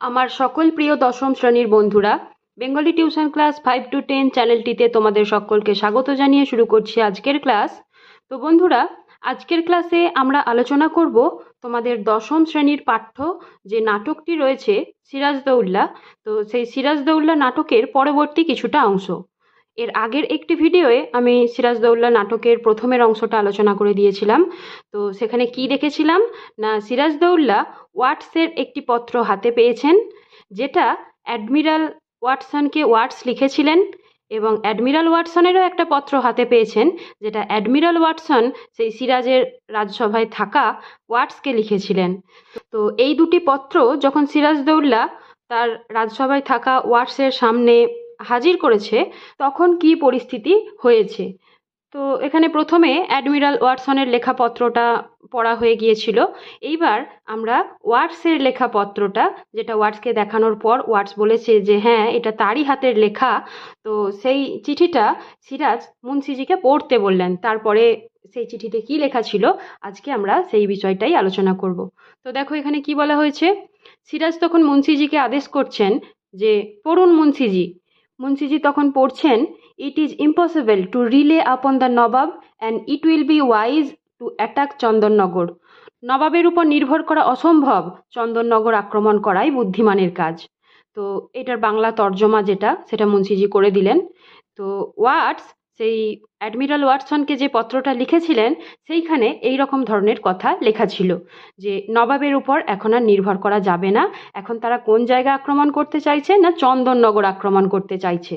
আমার সকল প্রিয় দশম শ্রেণির বন্ধুরা, Bengali tuition class five to ten চ্যানেলটিতে তোমাদের সকলকে স্বাগত জানিয়ে শুরু করছি আজকের ক্লাস। তো বন্ধুরা, আজকের ক্লাসে আমরা আলোচনা করব তোমাদের দশম শ্রেণির পাঠ্য যে নাটকটি রয়েছে, সিরাজদৌল্লা। তো সেই সিরাজদৌল্লা নাটকের পরবর্তী কিছুটা অংশ। এর আগের একটি ভিডিওয়ে আমি সিরাজদৌল্লা নাটকের প্রথমের অংশটা আলোচনা করে দিয়েছিলাম। তো সেখানে কি দেখেছিলাম? না, সিরাজদৌল্লা ওয়াটসের একটি পত্র হাতে পেয়েছেন, যেটা অ্যাডমিরাল ওয়াটসনকে ওয়াটস লিখেছিলেন এবং অ্যাডমিরাল ওয়াটসনেরও একটা পত্র হাতে পেয়েছেন, যেটা অ্যাডমিরাল ওয়াটসন, সেই সিরাজের রাজসভায় থাকা ওয়াটসকে লিখেছিলেন। তো এই দুটি পত্র যখন সিরাজদৌল্লা তার রাজসভায় থাকা ওয়াটসের সামনে হাজির করেছে, তখন কি পরিস্থিতি হয়েছে? তো এখানে প্রথমে অ্যাডমিরাল ওয়াটসনের লেখাপত্রটা পড়া হয়ে গিয়েছিল। এইবার আমরা ওয়াটসের লেখাপত্রটা, যেটা ওয়াটসকে দেখানোর পর ওয়াটস বলেছে যে হ্যাঁ এটা তারই হাতের লেখা। তো সেই চিঠিটা সিরাজ মুন্সিজিকে পড়তে বললেন। তারপরে সেই চিঠিতে কি লেখা ছিল? আজকে আমরা সেই বিষয়টাই আলোচনা করব। তো দেখো এখানে কি বলা হয়েছে? সিরাজ তখন মুন্সিজিকে আদেশ করছেন যে, পড়ুন মুন্সিজি। মুন্সিজি তখন পড়ছেন it is impossible to rely upon the Nawab and it will be wise to attack Chandannagar নবাবের উপর নির্ভর করা অসম্ভব চন্দননগর আক্রমণ করাই বুদ্ধিমানের কাজ। তো এটার বাংলা তর্জমা যেটা, সেটা মুন্সিজি করে দিলেন। তো ওয়াটস সেই অ্যাডমিরাল ওয়াটসনকে যে পত্রটা লিখেছিলেন, সেইখানে এই রকম ধরনের কথা লেখা ছিল যে নবাবের উপর এখন আর নির্ভর করা যাবে না। এখন তারা কোন জায়গা আক্রমণ করতে চাইছে না চন্দননগর আক্রমণ করতে চাইছে?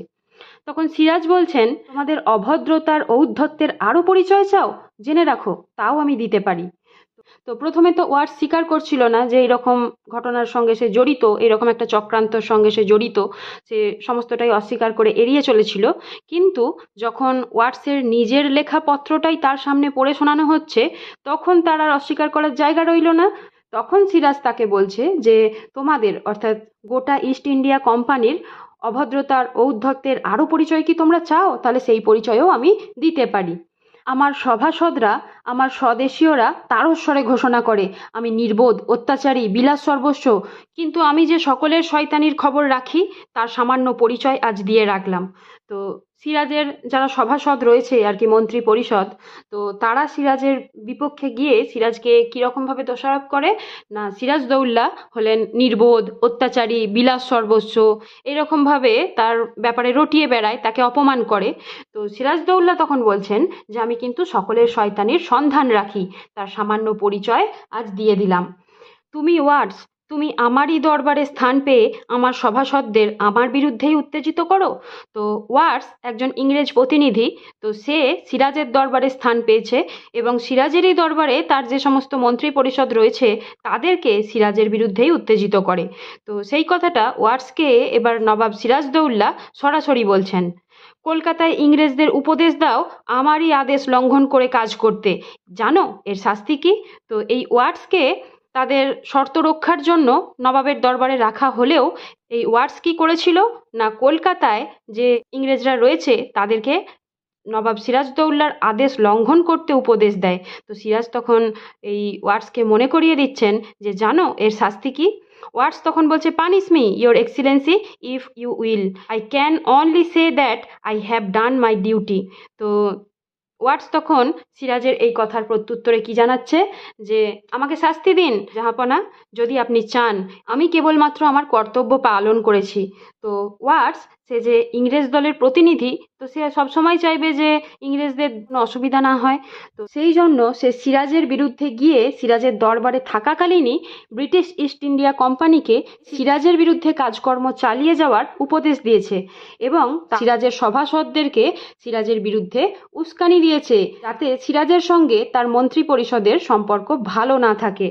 তখন সিরাজ বলছেন, তোমাদের অভদ্রতার ঔদ্ধত্যের আরও পরিচয় চাও? জেনে রাখো, তাও আমি দিতে পারি। তো প্রথমে তো ওয়ার্ড স্বীকার করছিল না যে এরকম ঘটনার সঙ্গে সে জড়িত এরকম একটা চক্রান্তর সঙ্গে সে জড়িত, সে সমস্তটাই অস্বীকার করে এড়িয়ে চলেছিল। কিন্তু যখন ওয়াটসের নিজের লেখা পত্রটাই তার সামনে পড়ে শোনানো হচ্ছে, তখন তার আর অস্বীকার করার জায়গা রইল না। তখন সিরাজ তাকে বলছে যে, তোমাদের, অর্থাৎ গোটা ইস্ট ইন্ডিয়া কোম্পানির অভদ্রতার ঔদ্ধত্যের আরও পরিচয় কি তোমরা চাও? তাহলে সেই পরিচয়ও আমি দিতে পারি। আমার সভাসদরা, আমার স্বদেশীয়রা তারস্বরে ঘোষণা করে। আমি নির্বোধ, অত্যাচারী, বিলাস সর্বস্ব। কিন্তু আমি যে সকলের শয়তানির খবর রাখি, তার সামান্য পরিচয় আজ দিয়ে রাখলাম। তো সিরাজের যারা সভাসদ রয়েছে আর কি মন্ত্রী পরিষদ, তো তারা সিরাজের বিপক্ষে গিয়ে সিরাজকে কীরকমভাবে দোষারোপ করে? না সিরাজদৌল্লা হলেন নির্বোধ, অত্যাচারী, বিলাস সর্বস্ব, এরকমভাবে তার ব্যাপারে রটিয়ে বেড়ায়, তাকে অপমান করে। তো সিরাজদৌল্লা তখন বলছেন যে, আমি কিন্তু সকলের শয়তানির সন্ধান রাখি, তার সামান্য পরিচয় আজ দিয়ে দিলাম। তুমি ওয়ার্ডস তুমি আমারই দরবারে স্থান পেয়ে আমার সভাসদদের আমার বিরুদ্ধেই উত্তেজিত করো? তো ওয়ার্স একজন ইংরেজ প্রতিনিধি, তো সে সিরাজের দরবারে স্থান পেয়েছে এবং সিরাজেরই দরবারে তার যে সমস্ত মন্ত্রী পরিষদ রয়েছে, তাদেরকে সিরাজের বিরুদ্ধেই উত্তেজিত করে। তো সেই কথাটা ওয়ার্সকে এবার নবাব সিরাজদৌল্লা সরাসরি বলছেন, কলকাতায় ইংরেজদের উপদেশ দাও, আমারই আদেশ লঙ্ঘন করে কাজ করতে। জানো, এর শাস্তি কি? তো এই ওয়ার্ডসকে তাদের শর্ত রক্ষার জন্য নবাবের দরবারে রাখা হলেও এই ওয়ার্ডস কি করেছিল? না কলকাতায় যে ইংরেজরা রয়েছে, তাদেরকে নবাব সিরাজদৌল্লার আদেশ লঙ্ঘন করতে উপদেশ দেয়। তো সিরাজ তখন এই ওয়ার্ডসকে মনে করিয়ে দিচ্ছেন যে, জানো, এর শাস্তি কি? ওয়ার্ডস তখন বলছে punish me your excellency if you will I can only say that I have done my duty তো ওয়াটস তখন সিরাজের এই কথার প্রত্যুত্তরে কি জানাচ্ছে? যে, আমাকে শাস্তি দিন, জাহাপনা। যদি আপনি চান, আমি কেবলমাত্র আমার কর্তব্য পালন করেছি। তো, ওয়াটস সে যে ইংরেজ দলের প্রতিনিধি, তো সে সবসময় চাইবে যে ইংরেজদের অসুবিধা না হয়। তো সেই জন্য সে সিরাজের বিরুদ্ধে গিয়ে সিরাজের দরবারে থাকাকালীনই ব্রিটিশ ইস্ট ইন্ডিয়া কোম্পানিকে সিরাজের বিরুদ্ধে কাজকর্ম চালিয়ে যাওয়ার উপদেশ দিয়েছে এবং সিরাজের সভাসদদেরকে সিরাজের বিরুদ্ধে উস্কানি দিয়েছে যাতে সিরাজের সঙ্গে তার মন্ত্রী পরিষদের সম্পর্ক ভালো না থাকে।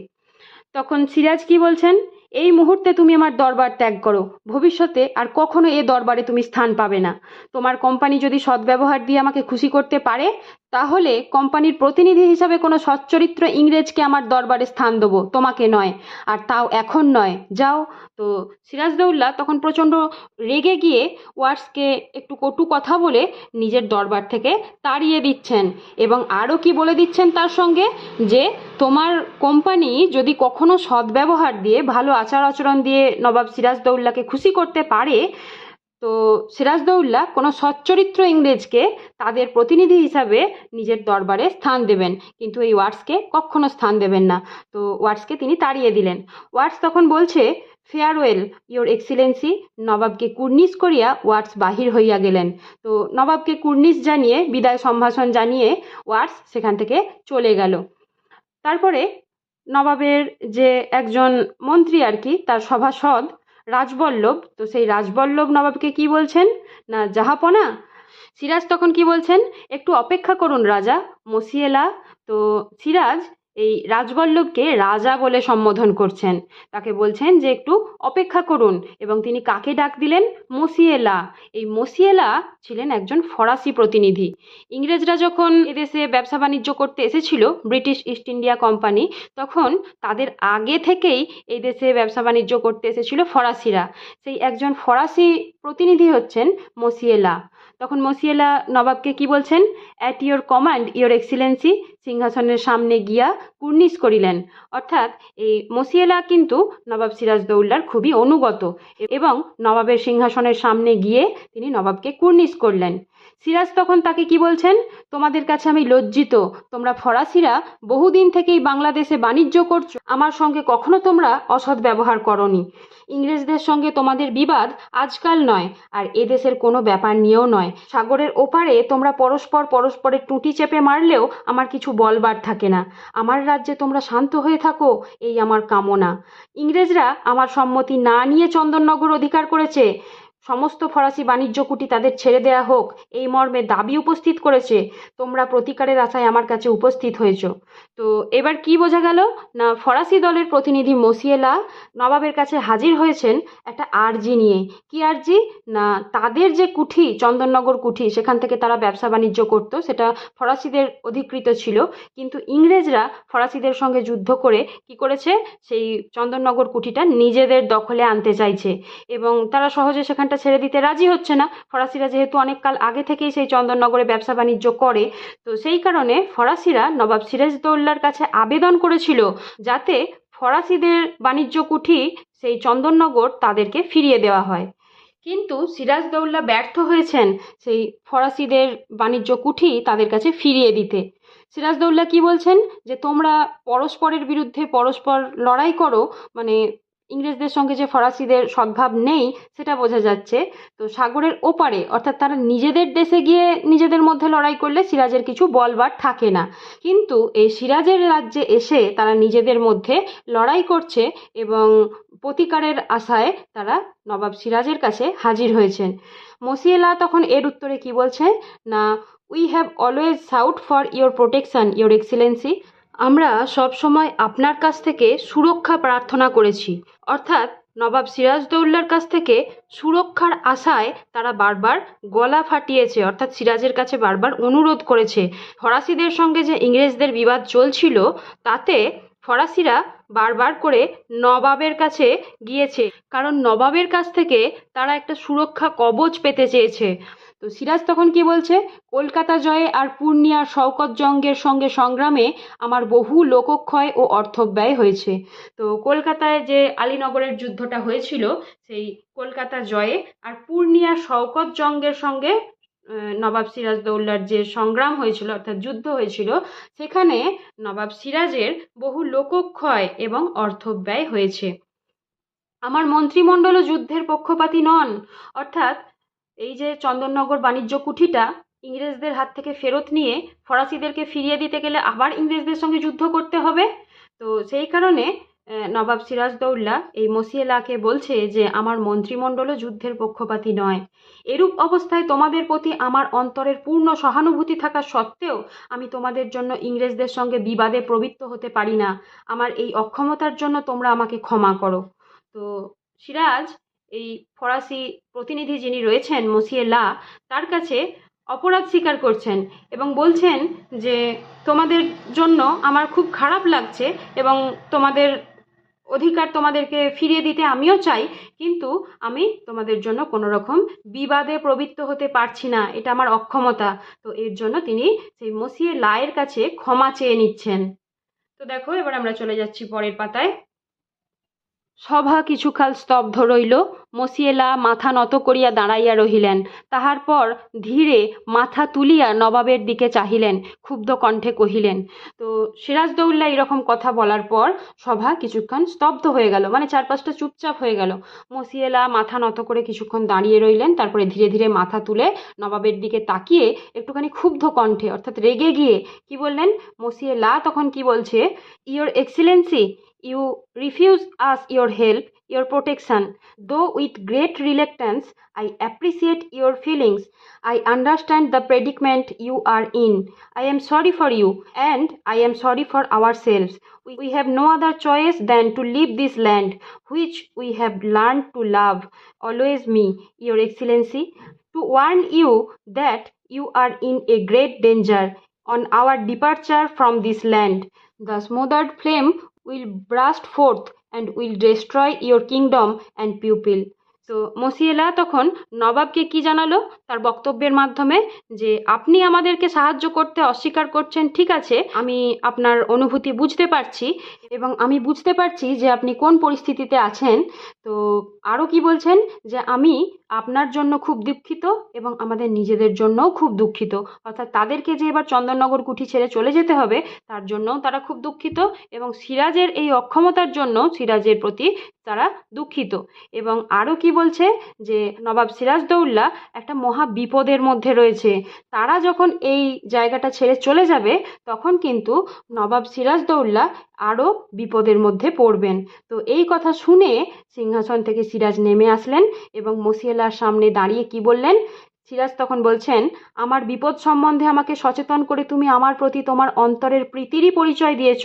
তখন সিরাজ কি বলছেন? এই মুহূর্তে তুমি আমার দরবার ত্যাগ করো। ভবিষ্যতে আর কখনো এ দরবারে তুমি স্থান পাবে না। তোমার কোম্পানি যদি সদ্ব্যবহার দিয়ে আমাকে খুশি করতে পারে তাহলে কোম্পানির প্রতিনিধি হিসাবে কোনো সচ্চরিত্র ইংরেজকে আমার দরবারে স্থান দেবো, তোমাকে নয়। আর তাও এখন নয়। যাও। তো সিরাজদৌল্লা তখন প্রচণ্ড রেগে গিয়ে ওয়ার্সকে একটু কটু কথা বলে নিজের দরবার থেকে তাড়িয়ে দিচ্ছেন এবং আরও কি বলে দিচ্ছেন তার সঙ্গে? যে তোমার কোম্পানি যদি কখনো সদ্ব্যবহার দিয়ে, ভালো আচার আচরণ দিয়ে নবাব সিরাজদৌল্লাকে খুশি করতে পারে তো সিরাজদৌল্লা কোনো সচ্চরিত্র ইংরেজকে তাদের প্রতিনিধি হিসাবে নিজের দরবারে স্থান দেবেন। কিন্তু এই ওয়ার্ডসকে কখনো স্থান দেবেন না। তো ওয়ার্ডসকে তিনি তাড়িয়ে দিলেন। ওয়ার্ডস তখন বলছে, ফেয়ারওয়েল ইয়োর এক্সিলেন্সি, নবাবকে কুর্নিশ করিয়া ওয়ার্ডস বাহির হইয়া গেলেন। তো নবাবকে কুর্নিশ জানিয়ে, বিদায় সম্ভাষণ জানিয়ে ওয়ার্ডস সেখান থেকে চলে গেল। তারপরে নবাবের যে একজন মন্ত্রী আর কি, তার সভাসদ রাজবল্লভ। তো সেই রাজবল্লভ নবাবকে কি বলছেন? না, জাহাপনা? সিরাজ তখন কি বলছেন? একটু অপেক্ষা করুন রাজা, মসিয়েলা। তো সিরাজ এই রাজবল্লভকে রাজা বলে সম্বোধন করছেন। তাকে বলছেন যে একটু অপেক্ষা করুন এবং তিনি কাকে ডাক দিলেন? মসিয়েলা। এই মসিয়েলা ছিলেন একজন ফরাসি প্রতিনিধি। ইংরেজরা যখন এদেশে ব্যবসা বাণিজ্য করতে এসেছিল, ব্রিটিশ ইস্ট ইন্ডিয়া কোম্পানি, তখন তাদের আগে থেকেই এই দেশে ব্যবসা বাণিজ্য করতে এসেছিল ফরাসিরা। সেই একজন ফরাসি প্রতিনিধি হচ্ছেন মসিয়েলা। তখন মসিয়েলা নবাবকে কি বলছেন? At your command your excellency সিংহাসনের সামনে গিয়া কুর্নিশ করিলেন। অর্থাৎ এই মসিয়েলা কিন্তু নবাব সিরাজদৌল্লার খুবই অনুগত এবং নবাবের সিংহাসনের সামনে গিয়ে তিনি নবাবকে কুর্নিশ করলেন। সিরাজ তখন তাকে কি বলছেন? তোমাদের কাছে আমি লজ্জিত। তোমরা ফরাসিরা বহুদিন থেকেই বাংলাদেশে বাণিজ্য করছ। আমার সঙ্গে কখনো তোমরা অসৎ ব্যবহার করনি। ইংরেজদের সঙ্গে তোমাদের বিবাদ আজকাল নয়, আর এদেশের কোনো ব্যাপার নিয়েও নয়। সাগরের ওপারে তোমরা পরস্পর পরস্পরের টুটি চেপে মারলেও আমার কিছু বলবার থাকে না। আমার রাজ্যে তোমরা শান্ত হয়ে থাকো, এই আমার কামনা। ইংরেজরা আমার সম্মতি না নিয়ে চন্দননগর অধিকার করেছে। সমস্ত ফরাসি বাণিজ্য কুটি তাদের ছেড়ে দেয়া হোক, এই মর্মে দাবি উপস্থিত করেছে। তোমরা প্রতিকারের আশায় আমার কাছে উপস্থিত হয়েছ। তো এবার কি বোঝা গেল? না, ফরাসি দলের প্রতিনিধি মসিয়েলা নবাবের কাছে হাজির হয়েছেন একটা আর্জি নিয়ে। কি আর্জি? না, তাদের যে কুঠি, চন্দননগর কুঠি, সেখান থেকে তারা ব্যবসা বাণিজ্য করতো, সেটা ফরাসিদের অধিকৃত ছিল। কিন্তু ইংরেজরা ফরাসিদের সঙ্গে যুদ্ধ করে কি করেছে? সেই চন্দননগর কুঠিটা নিজেদের দখলে আনতে চাইছে। এবং তারা সহজে সেখানটা ছেড়ে দিতে রাজি হচ্ছে না। ফরাসিরা যেহেতু অনেক কাল আগে থেকেই সেই চন্দননগরে ব্যবসা বাণিজ্য করে, তো সেই কারণে ফরাসিরা নবাব সিরাজদৌল্লার কাছে আবেদন করেছিল যাতে ফরাসিদের বাণিজ্য কুঠি সেই চন্দননগর তাদেরকে ফিরিয়ে দেওয়া হয়। কিন্তু সিরাজদৌল্লা ব্যর্থ হয়েছেন সেই ফরাসিদের বাণিজ্য কুঠি তাদের কাছে ফিরিয়ে দিতে। সিরাজদৌল্লা কি বলছেন? যে তোমরা পরস্পরের বিরুদ্ধে পরস্পর লড়াই করো মানে ইংরেজদের সঙ্গে যে ফরাসিদের সদ্ভাব নেই, সেটা বোঝা যাচ্ছে। তো সাগরের ওপারে, অর্থাৎ তারা নিজেদের দেশে গিয়ে নিজেদের মধ্যে লড়াই করলে সিরাজের কিছু বলবার থাকে না। কিন্তু এই সিরাজের রাজ্যে এসে তারা নিজেদের মধ্যে লড়াই করছে এবং প্রতিকারের আশায় তারা নবাব সিরাজের কাছে হাজির হয়েছেন। মসিয়েলা তখন এর উত্তরে কি বলছে? না we have always sought for your protection your excellency আমরা সব সময় আপনার কাছ থেকে সুরক্ষা প্রার্থনা করেছি। অর্থাৎ নবাব সিরাজদৌল্লার কাছ থেকে সুরক্ষার আশায় তারা বারবার গলা ফাটিয়েছে, অর্থাৎ সিরাজের কাছে বারবার অনুরোধ করেছে। ফরাসিদের সঙ্গে যে ইংরেজদের বিবাদ চলছিল, তাতে ফরাসিরা বারবার করে নবাবের কাছে গিয়েছে। কারণ নবাবের কাছ থেকে তারা একটা সুরক্ষা কবচ পেতে চেয়েছে। তো সিরাজ তখন কি বলছে? কলকাতা জয়ে আর পূর্ণিয়ার শওকত জঙ্গের সঙ্গে সংগ্রামে আমার বহু লোকক্ষয় ও অর্থব্যয় হয়েছে। তো কলকাতায় যে আলীনগরের যুদ্ধটা হয়েছিল, সেই কলকাতা জয়ে আর পূর্ণিয়ার শওকত জঙ্গের সঙ্গে নবাব সিরাজদৌল্লার যে সংগ্রাম হয়েছিল, অর্থাৎ যুদ্ধ হয়েছিল, সেখানে নবাব সিরাজের বহু লোকক্ষয় এবং অর্থব্যয় হয়েছে। আমার মন্ত্রিমণ্ডলও যুদ্ধের পক্ষপাতী নন, অর্থাৎ এই যে চন্দননগর বাণিজ্য কুঠিটা ইংরেজদের হাত থেকে ফেরত নিয়ে ফরাসিদেরকে ফিরিয়ে দিতে গেলে আবার ইংরেজদের সঙ্গে যুদ্ধ করতে হবে? তো সেই কারণে নবাব সিরাজদৌল্লা এই মসিয়েলাকে বলছে যে, আমার মন্ত্রিমণ্ডলও যুদ্ধের পক্ষপাতী নয়। এরূপ অবস্থায় তোমাদের প্রতি আমার অন্তরের পূর্ণ সহানুভূতি থাকা সত্ত্বেও আমি তোমাদের জন্য ইংরেজদের সঙ্গে বিবাদে প্রবৃত্ত হতে পারি না। আমার এই অক্ষমতার জন্য তোমরা আমাকে ক্ষমা করো। তো সিরাজ এই ফরাসি প্রতিনিধি যিনি রয়েছেন, মসিয়ে লা, তার কাছে অপরাধ স্বীকার করছেন এবং বলছেন যে, তোমাদের জন্য আমার খুব খারাপ লাগছে এবং তোমাদের অধিকার তোমাদেরকে ফিরিয়ে দিতে আমিও চাই, কিন্তু আমি তোমাদের জন্য কোনো রকম বিবাদে প্রবৃত্ত হতে পারছি না। এটা আমার অক্ষমতা। তো এর জন্য তিনি সেই মসিয়ে লায়ের কাছে ক্ষমা চেয়ে নিচ্ছেন। তো দেখো, এবার আমরা চলে যাচ্ছি পরের পাতায়। সভা কিছুকাল স্তব্ধ রইল। মসিয়েলা মাথা নত করিয়া দাঁড়াইয়া রহিলেন। তাহার পর ধীরে মাথা তুলিয়া নবাবের দিকে চাহিলেন ক্ষুব্ধ কণ্ঠে কহিলেন তো সিরাজদৌল্লা এরকম কথা বলার পর সভা কিছুক্ষণ স্তব্ধ হয়ে গেল মানে চারপাশটা চুপচাপ হয়ে গেল। মসিয়েলা মাথা নত করে কিছুক্ষণ দাঁড়িয়ে রইলেন তারপরে ধীরে ধীরে মাথা তুলে নবাবের দিকে তাকিয়ে একটুখানি ক্ষুব্ধ কণ্ঠে অর্থাৎ রেগে গিয়ে কি বললেন মসিয়েলা তখন কি বলছে your excellency you refuse us your help, your protection. Though with great reluctance, I appreciate your feelings. I understand the predicament you are in. I am sorry for you, and I am sorry for ourselves. We have no other choice than to leave this land, which we have learned to love. Always me, Your Excellency, to warn you that you are in a great danger on our departure from this land. The smothered flame will burst forth and will destroy your kingdom and people তো monsieur Law তখন নবাবকে কি জানালো? তার বক্তব্যের মাধ্যমে যে, আপনি আমাদেরকে সাহায্য করতে অস্বীকার করছেন, ঠিক আছে, আমি আপনার অনুভূতি বুঝতে পারছি এবং আমি বুঝতে পারছি যে আপনি কোন পরিস্থিতিতে আছেন। তো আরও কি বলছেন? যে, আমি আপনার জন্য খুব দুঃখিত এবং আমাদের নিজেদের জন্যও খুব দুঃখিত। অর্থাৎ তাদেরকে যে এবার চন্দননগর কুঠি ছেড়ে চলে যেতে হবে, তার জন্যও তারা খুব দুঃখিত এবং সিরাজের এই অক্ষমতার জন্য সিরাজের প্রতি তারা দুঃখিত। এবং আরও কি বলছে যে, নবাব সিরাজদৌল্লা একটা মহা বিপদের মধ্যে রয়েছে। তারা যখন এই জায়গাটা ছেড়ে চলে যাবে, তখন কিন্তু নবাব সিরাজদৌল্লা আরও বিপদের মধ্যে পড়বেন। তো এই কথা শুনে সিংহাসন থেকে সিরাজ নেমে আসলেন এবং মসিয়েলার সামনে দাঁড়িয়ে কি বললেন? সিরাজ তখন বলছেন, আমার বিপদ সম্বন্ধে আমাকে সচেতন করে তুমি আমার প্রতি তোমার অন্তরের প্রীতিরই পরিচয় দিয়েছ।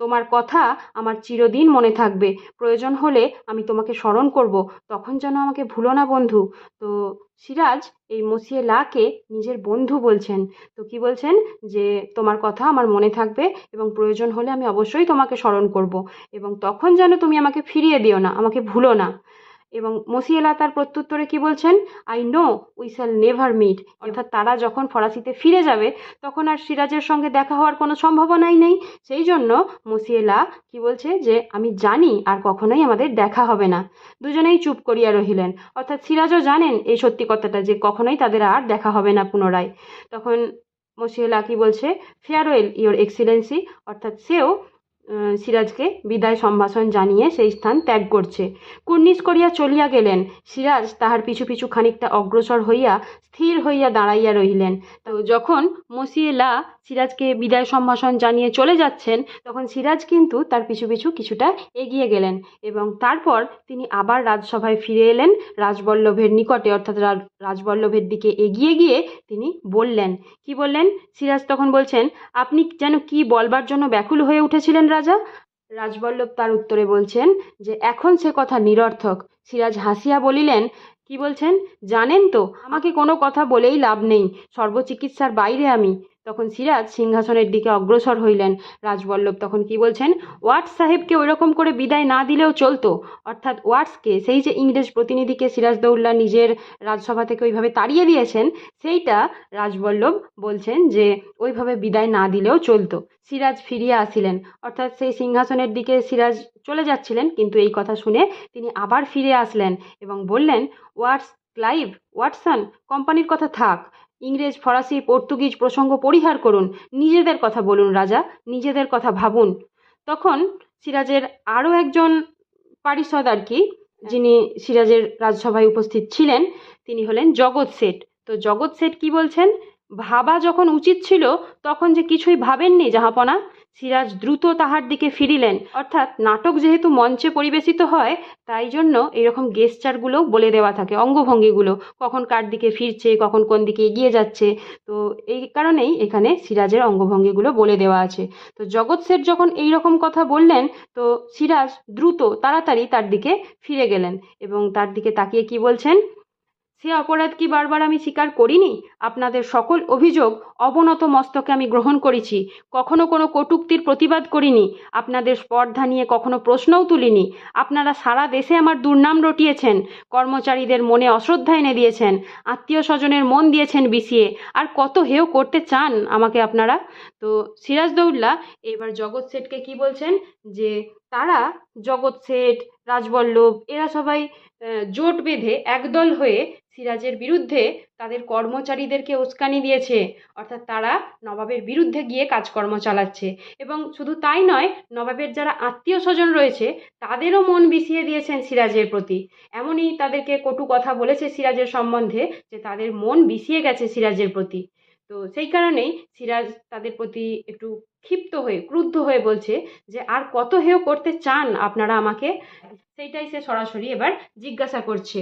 তোমার কথা আমার চিরদিন মনে থাকবে। প্রয়োজন হলে আমি তোমাকে স্মরণ করব। তখন যেন আমাকে ভুলো না, বন্ধু। তো সিরাজ এই মসিয়ে লাকে নিজের বন্ধু বলছেন। তো কি বলছেন? যে তোমার কথা আমার মনে থাকবে এবং প্রয়োজন হলে আমি অবশ্যই তোমাকে স্মরণ করব। এবং তখন যেন তুমি আমাকে ফিরিয়ে দিও না, আমাকে ভুলো না। এবং মসিয়েলা তার প্রত্যুত্তরে কি বলছেন? I know we shall never meet অর্থাৎ তারা যখন ফরাসিতে ফিরে যাবে, তখন আর সিরাজের সঙ্গে দেখা হওয়ার কোনো সম্ভাবনাই নেই। সেই জন্য মসিয়েলা কি বলছে যে, আমি জানি আর কখনোই আমাদের দেখা হবে না। দুজনেই চুপ করিয়া রহিলেন। অর্থাৎ সিরাজও জানেন এই সত্যি কথাটা যে, কখনোই তাদের আর দেখা হবে না পুনরায়। তখন মসিয়েলা কি বলছে? ফেয়ারওয়েল ইওর এক্সিলেন্সি অর্থাৎ সেও সিরাজকে বিদায় সম্ভাষণ জানিয়ে সেই স্থান ত্যাগ করছে। কুর্নিশ করিয়া চলিয়া গেলেন। সিরাজ তাহার পিছু পিছু খানিকটা অগ্রসর হইয়া স্থির হইয়া দাঁড়াইয়া রহিলেন। তো যখন মসিয়েলা সিরাজকে বিদায় সম্ভাষণ জানিয়ে চলে যাচ্ছেন, তখন সিরাজ কিন্তু তার পিছু পিছু কিছুটা এগিয়ে গেলেন এবং তারপর তিনি আবার রাজসভায় ফিরে এলেন, রাজবল্লভের নিকটে, অর্থাৎ রাজ- রাজবল্লভের দিকে এগিয়ে গিয়ে তিনি বললেন, কি বললেন? সিরাজ তখন বলছেন, আপনি যেন কি বলবার জন্য ব্যাকুল হয়ে উঠেছিলেন রাজা? রাজবল্লভ তার উত্তরে বলছেন, যে এখন সে কথা নিরর্থক। সিরাজ হাসিয়া বলিলেন, কি বলছেন? জানেন তো, আমাকে কোনো কথা বলেই লাভ নেই, সর্বচিকিৎসার বাইরে আমি। তখন সিরাজ সিংহাসনের দিকে অগ্রসর হইলেন। রাজবল্লভ তখন কি বলছেন? ওয়াটস সাহেবকে ওইরকম করে বিদায় না দিলেও চলতো। অর্থাৎ ওয়াটসকে, সেই যে ইংরেজ প্রতিনিধিকে সিরাজদৌল্লা নিজের রাজসভা থেকে ওইভাবে তাড়িয়ে দিয়েছেন, সেইটা রাজবল্লভ বলছেন যে ওইভাবে বিদায় না দিলেও চলতো। সিরাজ ফিরিয়ে আসিলেন। অর্থাৎ সেই সিংহাসনের দিকে সিরাজ চলে যাচ্ছিলেন, কিন্তু এই কথা শুনে তিনি আবার ফিরে আসলেন এবং বললেন, ওয়াটস ক্লাইভ, ওয়াটসন, কোম্পানির কথা থাক। ইংরেজ, ফরাসি, পর্তুগিজ প্রসঙ্গ পরিহার করুন, নিজেদের কথা বলুন রাজা, নিজেদের কথা ভাবুন। তখন সিরাজের আরও একজন পারিষদ আর কি, যিনি সিরাজের রাজসভায় উপস্থিত ছিলেন, তিনি হলেন জগৎ সেট তো জগৎ সেট কি বলছেন? ভাবা যখন উচিত ছিল, তখন যে কিছুই ভাবেননি জাহাপনা সিরাজ দ্রুত তাহার দিকে ফিরিলেন। অর্থাৎ নাটক যেহেতু মঞ্চে পরিবেশিত হয়, তাই জন্য এরকম গেস্টারগুলোও বলে দেওয়া থাকে, অঙ্গভঙ্গিগুলো। কখন কার দিকে ফিরছে, কখন কোন দিকে এগিয়ে যাচ্ছে। তো এই কারণেই এখানে সিরাজের অঙ্গভঙ্গিগুলো বলে দেওয়া আছে। তো জগৎ শেঠ যখন এই রকম কথা বললেন, তো সিরাজ দ্রুত তাড়াতাড়ি তার দিকে ফিরে গেলেন এবং তার দিকে তাকিয়ে কি বলছেন? সে অপরাধ কি বারবার আমি স্বীকার করিনি? আপনাদের সকল অভিযোগ অবনত মস্তকে আমি গ্রহণ করেছি। কখনো কোনো কটূক্তির প্রতিবাদ করিনি। আপনাদের স্পর্ধা নিয়ে কখনো প্রশ্নও তুলিনি। আপনারা সারা দেশে আমার দুর্নাম রটিয়েছেন। কর্মচারীদের মনে অশ্রদ্ধা এনে দিয়েছেন। আত্মীয় স্বজনের মন দিয়েছেন বিষিয়ে। আর কত হেও করতে চান আমাকে আপনারা? তো সিরাজদৌল্লা, এবার জগৎ শেঠকে কি বলছেন? যে তারা জগৎ শেঠ, রাজবল্লভ, এরা সবাই জোট বেঁধে একদল হয়ে সিরাজের বিরুদ্ধে তাদের কর্মচারীদেরকে উস্কানি দিয়েছে। অর্থাৎ তারা নবাবের বিরুদ্ধে গিয়ে কাজকর্ম চালাচ্ছে। এবং শুধু তাই নয়, নবাবের যারা আত্মীয় স্বজন রয়েছে, তাদেরও মন বিষিয়ে দিয়েছেন সিরাজের প্রতি। এমনই তাদেরকে কটু কথা বলেছে সিরাজের সম্বন্ধে যে তাদের মন বিষিয়ে গেছে সিরাজের প্রতি। তো সেই কারণেই সিরাজ তাদের প্রতি একটু ক্ষিপ্ত হয়ে, ক্রুদ্ধ হয়ে বলছে যে, আর কত হেয় করতে চান আপনারা আমাকে? সেইটাই সে সরাসরি এবার জিজ্ঞাসা করছে।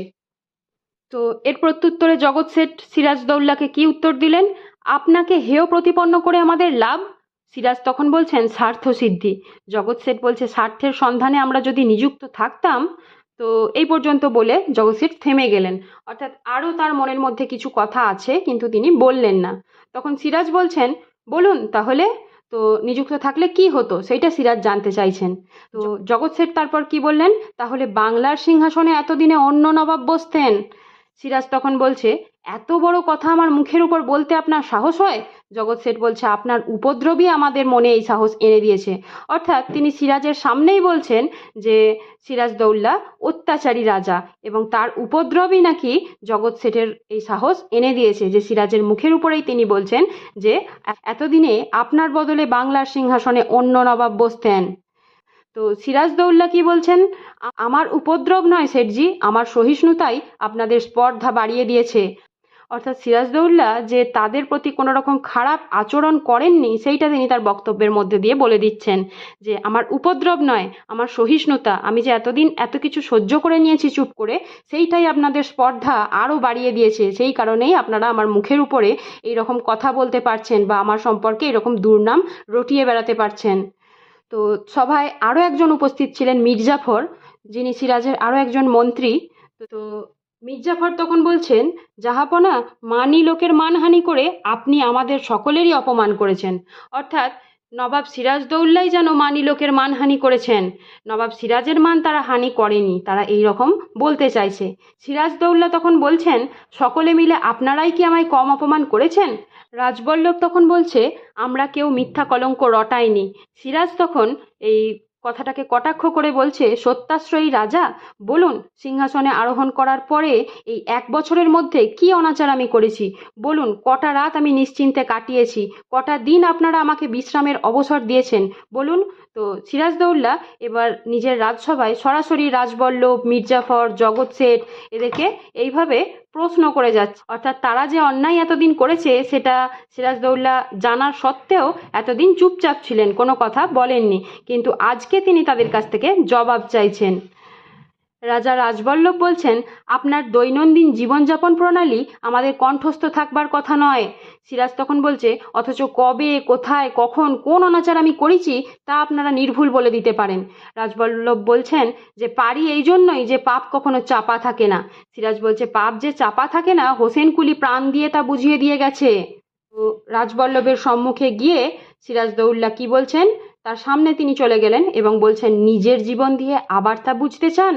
তো এর প্রত্যুত্তরে জগৎ শেঠ সিরাজদৌল্লাকে কি উত্তর দিলেন? আপনাকে হেয় প্রতিপন্ন করে আমাদের লাভ? সিরাজ তখন বলছেন, স্বার্থ সিদ্ধি। জগৎ শেঠ বলছে, স্বার্থের সন্ধানে আমরা যদি নিযুক্ত থাকতাম, তো এই পর্যন্ত বলে জগৎ শেঠ থেমে গেলেন। অর্থাৎ আরও তার মনের মধ্যে কিছু কথা আছে, কিন্তু তিনি বললেন না। তখন সিরাজ বলছেন, বলুন তাহলে, তো নিযুক্ত থাকলে কি হতো? সেইটা সিরাজ জানতে চাইছেন। তো জগৎ শেঠ তারপর কি বললেন? তাহলে বাংলার সিংহাসনে এতদিনে অন্য নবাব বসতেন? সিরাজ তখন বলছে, এত বড় কথা আমার মুখের উপর বলতে আপনার সাহস হয়? জগৎ শেঠ বলছে, আপনার উপদ্রবই আমাদের মনে এই সাহস এনে দিয়েছে। অর্থাৎ তিনি সিরাজের সামনেই বলছেন যে, সিরাজ দৌল্লা অত্যাচারী রাজা এবং তার উপদ্রবই নাকি জগৎ শেঠের এই সাহস এনে দিয়েছে। যে সিরাজের মুখের উপরেই তিনি বলছেন যে, এতদিনে আপনার বদলে বাংলার সিংহাসনে অন্য নবাব বসতেন। তো সিরাজদৌল্লা কি বলছেন? আমার উপদ্রব নয়, শেঠজি, আমার সহিষ্ণুতাই আপনাদের স্পর্ধা বাড়িয়ে দিয়েছে। অর্থাৎ সিরাজদৌল্লা যে তাদের প্রতি কোনো রকম খারাপ আচরণ করেননি, সেইটা তিনি তার বক্তব্যের মধ্যে দিয়ে বলে দিচ্ছেন যে, আমার উপদ্রব নয়, আমার সহিষ্ণুতা, আমি যে এতদিন এত কিছু সহ্য করে নিয়েছি চুপ করে, সেইটাই আপনাদের স্পর্ধা আরও বাড়িয়ে দিয়েছে। সেই কারণেই আপনারা আমার মুখের উপরে এই রকম কথা বলতে পারছেন বা আমার সম্পর্কে এরকম দুর্নাম রটিয়ে বেড়াতে পারছেন। তো সভায় আরও একজন উপস্থিত ছিলেন মির্জাফর, যিনি সিরাজের আরও একজন মন্ত্রী। তো মির্জাফর তখন বলছেন, জাহাপনা, মানি লোকের মানহানি করে আপনি আমাদের সকলেরই অপমান করেছেন। অর্থাৎ নবাব সিরাজদৌল্লাই যেন মানি লোকের মানহানি করেছেন। নবাব সিরাজের মান তারা হানি করেনি, তারা এই রকম বলতে চাইছে। সিরাজদৌল্লা তখন বলছেন, সকলে মিলে আপনারাই কি আমায় কম অপমান করেছেন? রাজবল্লভ তখন বলছে, আমরা কেউ মিথ্যা কলঙ্ক রটাইনি। সিরাজ তখন এই কথাটাকে কটাক্ষ করে বলছে, সত্যাশ্রয়ী রাজা, বলুন সিংহাসনে আরোহণ করার পরে এই এক বছরের মধ্যে কি অনাচার আমি করেছি? বলুন, কটা রাত আমি নিশ্চিন্তে কাটিয়েছি, কটা দিন আপনারা আমাকে বিশ্রামের অবসর দিয়েছেন? বলুন। তো সিরাজদৌল্লা এবার নিজের রাজসভায় সরাসরি রাজবল্লভ, মির্জাফর, জগৎ শেঠ এদেরকে এইভাবে প্রশ্ন করে যাচ্ছে। অর্থাৎ তারা যে অন্যায় এতদিন করেছে, সেটা সিরাজদৌল্লা জানার সত্ত্বেও এতদিন চুপচাপ ছিলেন, কোনো কথা বলেননি। কিন্তু আজকে তিনি তাদের কাছ থেকে জবাব চাইছেন। রাজা রাজবল্লভ বলছেন, আপনার দৈনন্দিন জীবনযাপন প্রণালী আমাদের কণ্ঠস্থ থাকবার কথা নয়। সিরাজ তখন বলছে, অথচ কবে, কোথায়, কখন, কোন অনাচার আমি করেছি তা আপনারা নির্ভুল বলে দিতে পারেন। রাজবল্লভ বলছেন যে, পারি এই জন্যই যে পাপ কখনো চাপা থাকে না। সিরাজ বলছে, পাপ যে চাপা থাকে না, হোসেন কুলি প্রাণ দিয়ে তা বুঝিয়ে দিয়ে গেছে। রাজবল্লভের সম্মুখে গিয়ে সিরাজদৌল্লা কি বলছেন তার সামনে তিনি চলে গেলেন এবং বলছেন, নিজের জীবন দিয়ে আবার তা বুঝতে চান?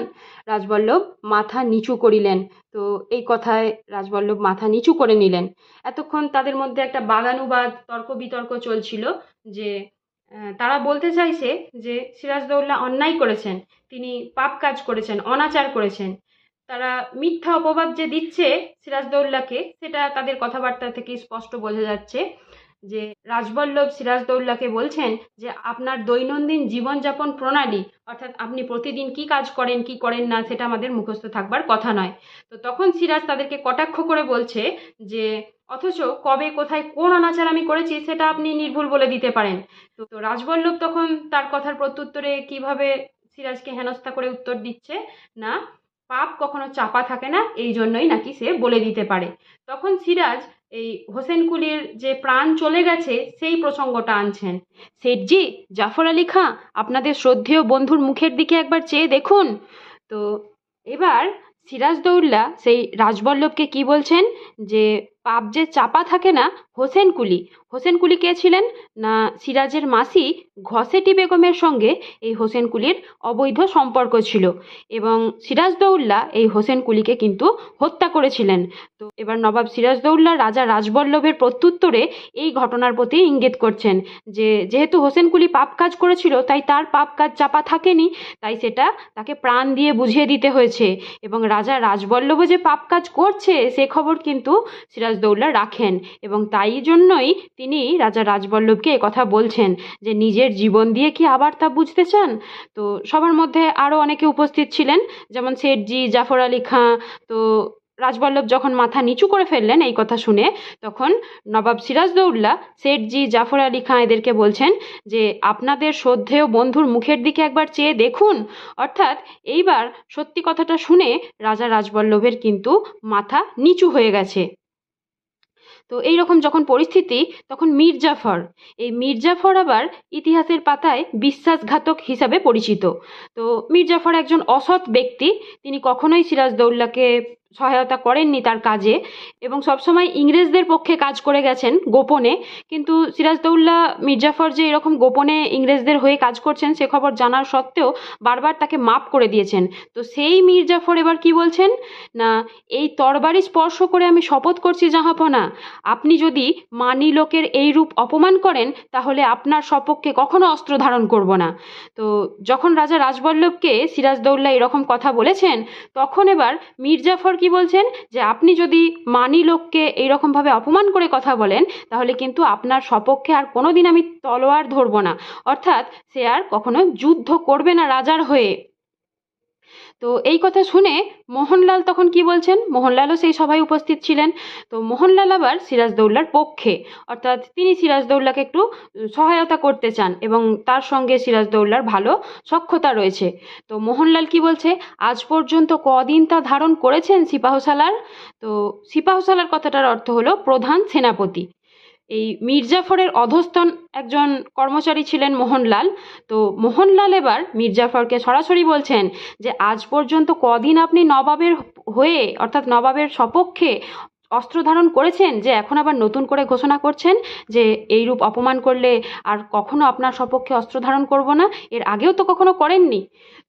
রাজবল্লভ মাথা নিচু করিলেন। তো এই কথায় রাজবল্লভ মাথা নিচু করে নিলেন। এতক্ষণ তাদের মধ্যে একটা বাগানুবাদ তর্ক বিতর্ক চলছিল যে তারা বলতে চাইছে যে, সিরাজদৌল্লা অন্যায় করেছেন, তিনি পাপ কাজ করেছেন, অনাচার করেছেন। তারা মিথ্যা অপবাদ যে দিচ্ছে সিরাজদৌল্লাকে, সেটা তাদের কথাবার্তা থেকে স্পষ্ট বোঝা যাচ্ছে। যে রাজবল্লভ সিরাজদৌল্লাকে বলছেন যে আপনার দৈনন্দিন জীবনযাপন প্রণালী, অর্থাৎ আপনি প্রতিদিন কি কাজ করেন, কি করেন না, সেটা আমাদের মুখস্থ থাকবার কথা নয়। তো তখন সিরাজ তাদেরকে কটাক্ষ করে বলছে যে, অথচ কবে, কোথায়, কোন অনাচার আমি করেছি, সেটা আপনি নির্ভুল বলে দিতে পারেন। তো রাজবল্লভ তখন তার কথার প্রত্যুত্তরে কীভাবে সিরাজকে হেনস্থা করে উত্তর দিচ্ছে, না, পাপ কখনো চাপা থাকে না, এই জন্যই নাকি সে বলে দিতে পারে। তখন সিরাজ এই হোসেন কুলির যে প্রাণ চলে গেছে, সেই প্রসঙ্গটা আনছেন। শেঠজি, জাফর আলী খাঁ, আপনাদের শ্রদ্ধেয় বন্ধুর মুখের দিকে একবার চেয়ে দেখুন। তো এবার সিরাজদৌল্লা সেই রাজবল্লভকে কি বলছেন? যে, পাপ যে চাপা থাকে না, হোসেন কুলি হোসেন কুলি কে ছিলেন? না, সিরাজের মাসি ঘসেটি বেগমের সঙ্গে এই হোসেন কুলির অবৈধ সম্পর্ক ছিল এবং সিরাজদৌল্লা এই হোসেন কুলিকে কিন্তু হত্যা করেছিলেন। তো এবার নবাব সিরাজদৌল্লা রাজা রাজবল্লভের প্রত্যুত্তরে এই ঘটনার প্রতি ইঙ্গিত করছেন যে, যেহেতু হোসেন কুলি পাপ কাজ করেছিল, তাই তার পাপ কাজ চাপা থাকেনি, তাই সেটা তাকে প্রাণ দিয়ে বুঝিয়ে দিতে হয়েছে এবং রাজা রাজবল্লভ যে পাপ কাজ করছে, সে খবর কিন্তু সিরাজদৌল্লা রাখেন এবং তাই জন্যই তিনি রাজা রাজবল্লভকে কথা বলছেন যে নিজের জীবন দিয়ে কি আবার তা বুঝতে চান? তো সবার মধ্যে আরও অনেকে উপস্থিত ছিলেন, যেমন শেঠজি, জাফর আলী খাঁ। তো রাজবল্লভ যখন মাথা নিচু করে ফেললেন এই কথা শুনে, তখন নবাব সিরাজদৌল্লা, শেঠজি, জাফর আলী খাঁ এদেরকে বলছেন যে, আপনাদের শ্রদ্ধেয় বন্ধুর মুখের দিকে একবার চেয়ে দেখুন। অর্থাৎ এইবার সত্যি কথাটা শুনে রাজা রাজবল্লভের কিন্তু মাথা নিচু হয়ে গেছে। তো এই রকম যখন পরিস্থিতি, তখন মির্জাফর জাফর এই মির্জাফর জাফর আবার ইতিহাসের পাতায় বিশ্বাসঘাতক হিসাবে পরিচিত। তো মীর জাফর একজন অসৎ ব্যক্তি, তিনি কখনোই সিরাজদৌল্লাকে সহায়তা করেননি তার কাজে এবং সবসময় ইংরেজদের পক্ষে কাজ করে গেছেন গোপনে। কিন্তু সিরাজদৌল্লা মির্জাফর যে এরকম গোপনে ইংরেজদের হয়ে কাজ করছেন সে খবর জানার সত্ত্বেও বারবার তাকে মাপ করে দিয়েছেন। তো সেই মির্জাফর এবার কি বলছেন? না, এই তরবারি স্পর্শ করে আমি শপথ করছি জাহাপনা। আপনি যদি মানি লোকের এই রূপ অপমান করেন, তাহলে আপনার সপক্ষে কখনো অস্ত্র ধারণ করব না। তো যখন রাজা রাজবল্লভকে সিরাজদৌল্লা এরকম কথা বলেছেন, তখন এবার মির্জাফর কি বলছেন? যে আপনি যদি মানি লোককে এইরকমভাবে অপমান করে কথা বলেন, তাহলে কিন্তু আপনার সপক্ষে আর কোনো দিন আমি তলোয়ার ধরবো না। অর্থাৎ সে আর কখনো যুদ্ধ করবে না রাজার হয়ে। তো এই কথা শুনে মোহনলাল তখন কি বলছেন? মোহনলালও সেই সভায় উপস্থিত ছিলেন। তো মোহনলাল আবার সিরাজদৌল্লার পক্ষে, অর্থাৎ তিনি সিরাজদৌল্লাকে একটু সহায়তা করতে চান এবং তার সঙ্গে সিরাজদৌল্লার ভালো সক্ষতা রয়েছে। তো মোহনলাল কি বলছে? আজ পর্যন্ত কদিন তা ধারণ করেছেন সিপাহসালার? তো সিপাহসালার কথাটার অর্থ হলো প্রধান সেনাপতি। এই মির্জাফরের অধস্তন একজন কর্মচারী ছিলেন মোহনলাল। তো মোহনলাল এবার মির্জাফরকে সরাসরি বলছেন যে, আজ পর্যন্ত কদিন আপনি নবাবের হয়ে, অর্থাৎ নবাবের সপক্ষে অস্ত্র ধারণ করেছেন যে এখন আবার নতুন করে ঘোষণা করছেন যে এইরূপ অপমান করলে আর কখনো আপনার সপক্ষে অস্ত্র ধারণ করব না। এর আগেও তো কখনো করেননি।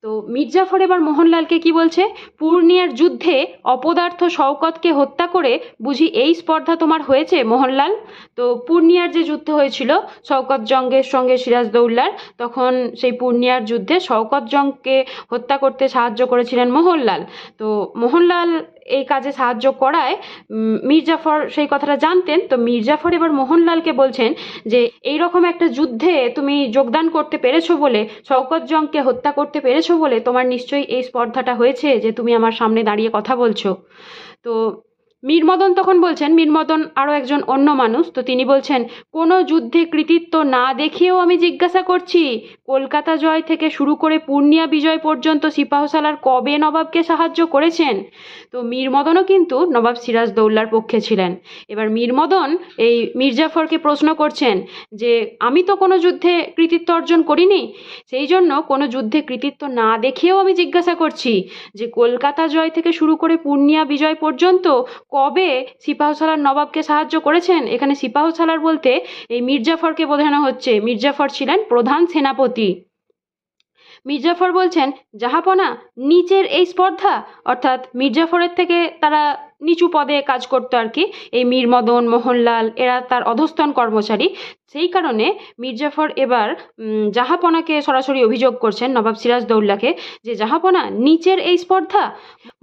তো মির্জাফর এবার মোহনলালকে কি বলছে? পূর্ণিয়ার যুদ্ধে অপদার্থ শওকতকে হত্যা করে বুঝি এই স্পর্ধা তোমার হয়েছে মোহনলাল? তো পূর্ণিয়ার যে যুদ্ধ হয়েছিল শওকত জঙ্গের সঙ্গে সিরাজদৌল্লার, তখন সেই পূর্ণিয়ার যুদ্ধে শওকত জংকে হত্যা করতে সাহায্য করেছিলেন মোহনলাল। তো মোহনলাল এই কাজে সাহায্য করায় মির্জাফর সেই কথাটা জানতেন। তো মির্জাফর এবার মোহনলালকে বলছেন যে এই রকম একটা যুদ্ধে তুমি যোগদান করতে পেরেছ বলে শওকত জংকে হত্যা করতে পেরেছ বলে তোমার নিশ্চয়ই এই স্পর্ধাটা হয়েছে যে, তুমি আমার সামনে দাঁড়িয়ে কথা বলছো। তো মীরমদন তখন বলছেন, মীরমদন আরও একজন অন্য মানুষ। তো তিনি বলছেন, কোনো যুদ্ধে কৃতিত্ব না দেখিয়েও আমি জিজ্ঞাসা করছি, কলকাতা জয় থেকে শুরু করে পূর্ণিয়া বিজয় পর্যন্ত সিপাহসালার কবে নবাবকে সাহায্য করেছেন? তো মীরমদনও কিন্তু নবাব সিরাজ সিরাজদৌল্লার পক্ষে ছিলেন। এবার মীরমদন এই মির্জাফরকে প্রশ্ন করছেন যে, আমি তো কোনো যুদ্ধে কৃতিত্ব অর্জন করিনি, সেই জন্য কোনো যুদ্ধে কৃতিত্ব না দেখেও আমি জিজ্ঞাসা করছি যে, কলকাতা জয় থেকে শুরু করে পূর্ণিয়া বিজয় পর্যন্ত কবে সিপাহসালার নবাবকে সাহায্য করেছেন? এখানে সিপাহসালার বলতে এই মির্জাফরকে বোঝানো হচ্ছে। মির্জাফর ছিলেন প্রধান সেনাপতি। মির্জাফর বলছেন, জাহাপনা, নিচের এই স্পর্ধা? অর্থাৎ মির্জাফরের থেকে তারা নিচু পদে কাজ করতো আর কি। এই মীর মদন মোহনলাল, এরা তার অধস্তন কর্মচারী। সেই কারণে মির্জাফর এবার জাহাপনাকে সরাসরি অভিযোগ করছেন নবাব সিরাজদৌল্লাকে যে জাহাপনা নিচের এই স্পর্ধা?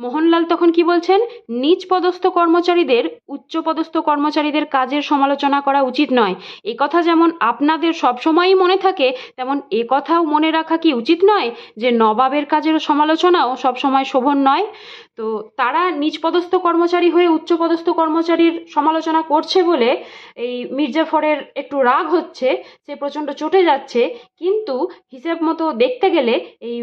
মোহনলাল তখন কি বলছেন? নিচ পদস্থ কর্মচারীদের, উচ্চ পদস্থ কর্মচারীদের কাজের সমালোচনা করা উচিত নয়। এই কথা যেমন আপনাদের সবসময়ই মনে থাকে, তেমন এ কথাও মনে রাখা কি উচিত নয় যে নবাবের কাজের সমালোচনাও সবসময় শোভন নয়? তো তারা নিচ পদস্থ কর্মচারী হয়ে উচ্চ পদস্থ কর্মচারীর সমালোচনা করছে বলে এই মির্জাফরের একটু রাগ হচ্ছে, সে প্রচণ্ড চটে যাচ্ছে, কিন্তু হিসেব মতো দেখতে গেলে এই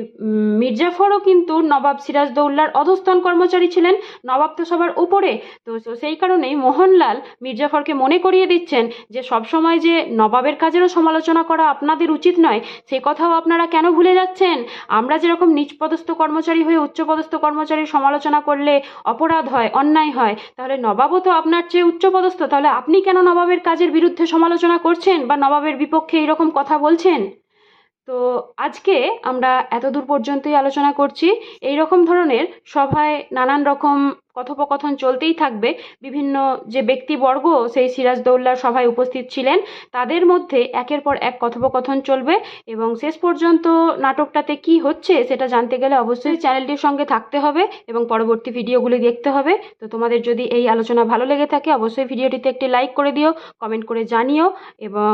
মির্জাফরও কিন্তু নবাব সিরাজদৌল্লার অধস্তন কর্মচারী ছিলেন, নবাব তো সবার উপরে। তো তো সেই কারণেই মোহনলাল মির্জাফরকে মনে করিয়ে দিচ্ছেন যে সবসময় যে নবাবের কাজেরও সমালোচনা করা আপনাদের উচিত নয়, সে কথাও আপনারা কেন ভুলে যাচ্ছেন? আমরা যেরকম নিচপদস্থ কর্মচারী হয়ে উচ্চপদস্থ কর্মচারীর সমালোচনা করলে অপরাধ হয়, অন্যায় হয়, তাহলে নবাবও তো আপনার চেয়ে উচ্চপদস্থ তাহলে আপনি কেন নবাবের কাজের বিরুদ্ধে সমালোচনা করছেন? বা নবাবের বিপক্ষে এইরকম কথা বলছেন? তো আজকে আমরা এতদূর পর্যন্তই আলোচনা করছি। এই রকম ধরনের সভায় নানান রকম কথোপকথন চলতেই থাকবে। বিভিন্ন যে ব্যক্তিবর্গ, সেই সিরাজদৌল্লার সভায় উপস্থিত ছিলেন। তাদের মধ্যে একের পর এক কথোপকথন চলবে এবং শেষ পর্যন্ত নাটকটাতে কি হচ্ছে সেটা জানতে গেলে অবশ্যই চ্যানেলটির সঙ্গে থাকতে হবে এবং পরবর্তী ভিডিওগুলি দেখতে হবে। তো তোমাদের যদি এই আলোচনা ভালো লেগে থাকে, অবশ্যই ভিডিওটিতে একটি লাইক করে দিও, কমেন্ট করে জানিও এবং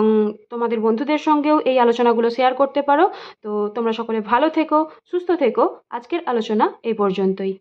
তোমাদের বন্ধুদের সঙ্গেও এই আলোচনাগুলো শেয়ার করতে পারো। তো তোমরা সকলে ভালো থেকো, সুস্থ থেকো। আজকের আলোচনা এই পর্যন্তই।